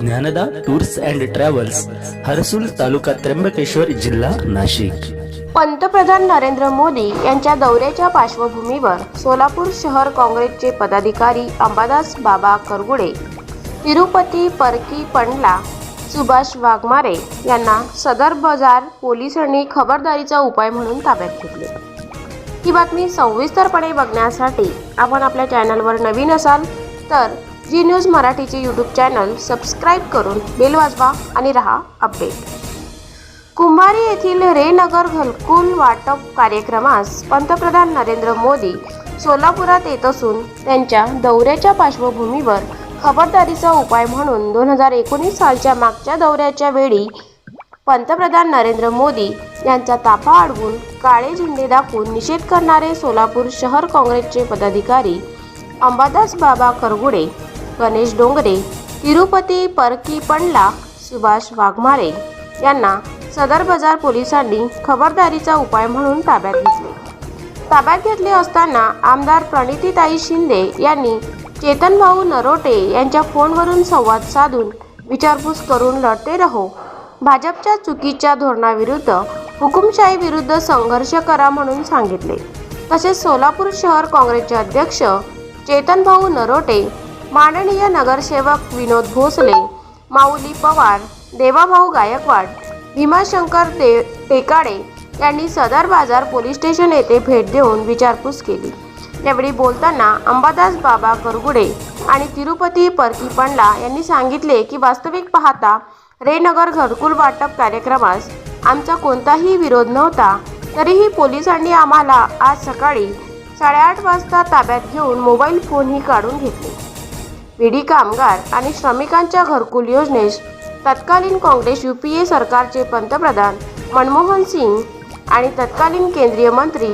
Dnyanada tours and travels Harsul taluka Trimbakeshwar जिल्हा नाशिक. पंतप्रधान नरेंद्र मोदी यांच्या दौऱ्याच्या पार्श्वभूमीवर सोलापूर शहर काँग्रेसचे पदाधिकारी अंबादास बाबा करगुडे तिरुपती परकी पंडला सुभाष वाघमारे यांना सदर बाजार पोलिसांनी खबरदारीचा उपाय म्हणून ताब्यात घेतले. ही बातमी सविस्तरपणे बघण्यासाठी आपण आपल्या चॅनलवर नवीन असाल तर जी न्यूज मराठीचे यूट्यूब चॅनल सबस्क्राईब करून बेल वाजवा आणि रहा अपडेट कुंभारी येथील रेनगर घलकुल वाटप कार्यक्रमास पंतप्रधान नरेंद्र मोदी सोलापुरात येत असून त्यांच्या दौऱ्याच्या पार्श्वभूमीवर खबरदारीचा उपाय म्हणून दोन हजार एकोणीस सालच्या मागच्या दौऱ्याच्या वेळी पंतप्रधान नरेंद्र मोदी यांचा ताफा अडवून काळे झेंडे दाखवून निषेध करणारे सोलापूर शहर काँग्रेसचे पदाधिकारी अंबादास बाबा करगुडे गणेश डोंगरे तिरुपती परकी पंडला सुभाष वाघमारे यांना सदर बाजार पोलिसांनी खबरदारीचा उपाय म्हणून ताब्यात घेतले. ताब्यात घेतले असताना आमदार प्रणितीताई शिंदे यांनी चेतनभाऊ नरोटे यांच्या फोनवरून संवाद साधून विचारपूस करून लढते रहो. भाजपच्या चुकीच्या धोरणाविरुद्ध हुकुमशाही विरुद्ध संघर्ष करा म्हणून सांगितले. तसेच सोलापूर शहर काँग्रेसचे अध्यक्ष चेतनभाऊ नरोटे माननीय नगरसेवक विनोद भोसले माऊली पवार देवाभाऊ गायकवाड भीमाशंकर दे टेकाडे यांनी सदर बाजार पोलीस स्टेशन येथे भेट देऊन विचारपूस केली. यावेळी बोलताना अंबादास बाबा करगुडे आणि तिरुपती परकी पंडला यांनी सांगितले की वास्तविक पाहता रेनगर घरकुल वाटप कार्यक्रमास आमचा कोणताही विरोध नव्हता. तरीही पोलिसांनी आम्हाला आज सकाळी साडेआठ वाजता ताब्यात घेऊन मोबाईल फोनही काढून घेतले. विडी कामगार आणि श्रमिकांच्या घरकुल योजनेस तत्कालीन काँग्रेस यू पी ए सरकारचे पंतप्रधान मनमोहन सिंग आणि तत्कालीन केंद्रीय मंत्री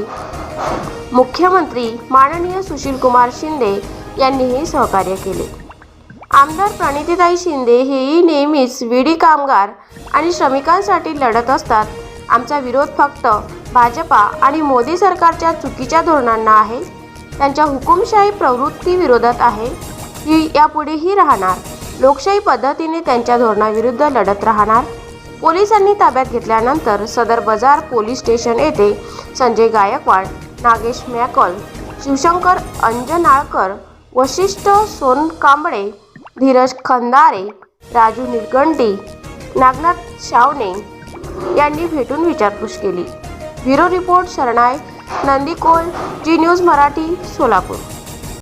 मुख्यमंत्री माननीय सुशीलकुमार शिंदे यांनीही सहकार्य केले. आमदार प्रणितीताई शिंदे हेही नेहमीच विडी कामगार आणि श्रमिकांसाठी लढत असतात. आमचा विरोध फक्त भाजपा आणि मोदी सरकारच्या चुकीच्या धोरणांना आहे. त्यांच्या हुकुमशाही प्रवृत्ती विरोधात आहे. ही यापुढेही राहणार. लोकशाही पद्धतीने त्यांच्या धोरणाविरुद्ध लढत राहणार. पोलिसांनी ताब्यात घेतल्यानंतर सदर बाजार पोलीस स्टेशन येथे संजय गायकवाड नागेश मॅकॉल शिवशंकर अंजनाळकर वशिष्ठ सोनकांबळे धीरज खंदारे राजू निलगंडी नागनाथ शावणे यांनी भेटून विचारपूस केली. Bureau report Sharanay Nandikol Zee news Marathi Solapur.